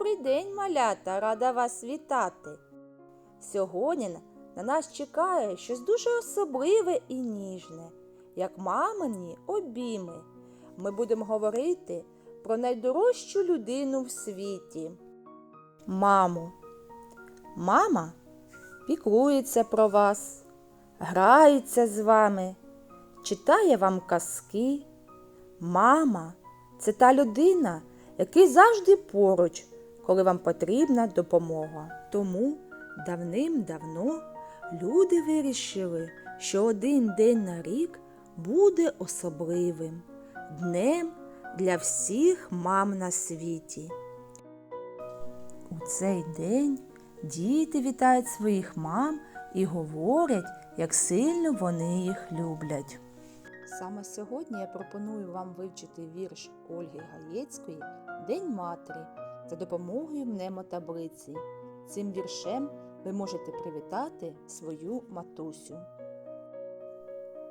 Добрий день, малята, рада вас вітати. Сьогодні на нас чекає щось дуже особливе і ніжне, як мамині обійми. Ми будемо говорити про найдорожчу людину в світі. Маму. Мама піклується про вас, грається з вами, читає вам казки. Мама це та людина, який завжди поруч, коли вам потрібна допомога. Тому давним-давно люди вирішили, що один день на рік буде особливим днем для всіх мам на світі. У цей день діти вітають своїх мам і говорять, як сильно вони їх люблять. Саме сьогодні я пропоную вам вивчити вірш Ольги Гаєцької День матері за допомогою мнемотаблиці. Цим віршем ви можете привітати свою матусю.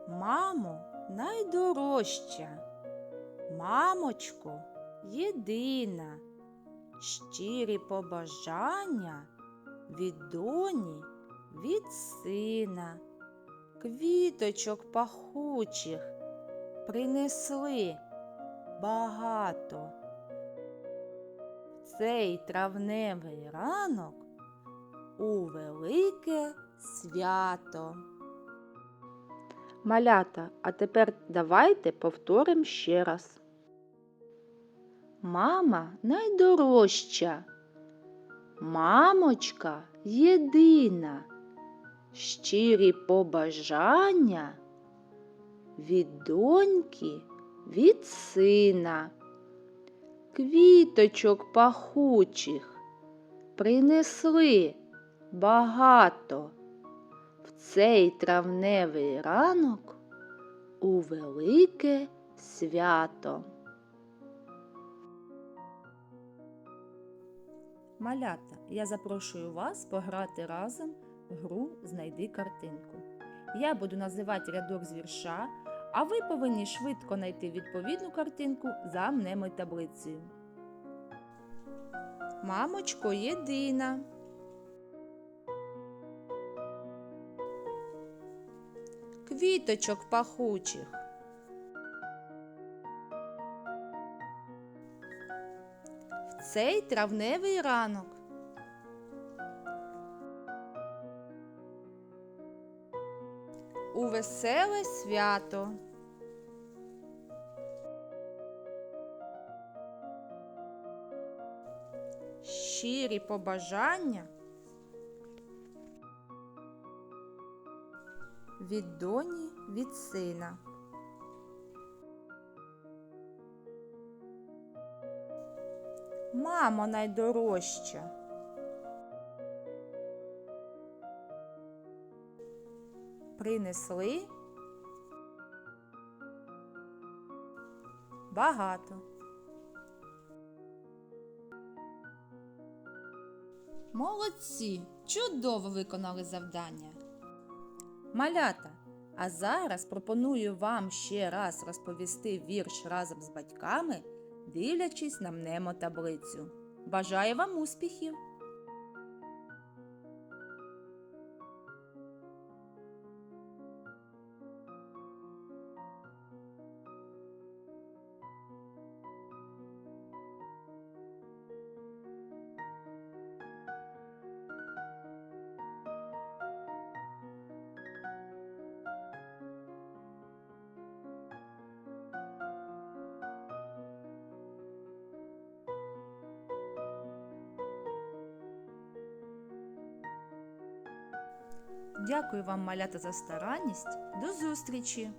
Мамо, найдорожча, мамочко, єдина, щирі побажання від доні, від сина квіточок пахучих принесли багато. Цей травневий ранок у велике свято. Малята, а тепер давайте повторимо ще раз. Мама найдорожча, мамочка єдина щирі побажання від доньки, від сина, квіточок пахучих принесли багато в цей травневий ранок у велике свято. Малята, я запрошую вас пограти разом гру Знайди картинку. Я буду називати рядок з вірша, а ви повинні швидко знайти відповідну картинку за мнемою таблицею. Мамочко єдина. Квіточок пахучих. В цей травневий ранок. У веселе свято. Щирі побажання від доні від сина. Мамо найдорожча. Принесли багато. Молодці! Чудово виконали завдання. Малята, а зараз пропоную вам ще раз розповісти вірш разом з батьками, дивлячись на мнемотаблицю. Бажаю вам успіхів! Дякую вам, малята, за старанність. До зустрічі!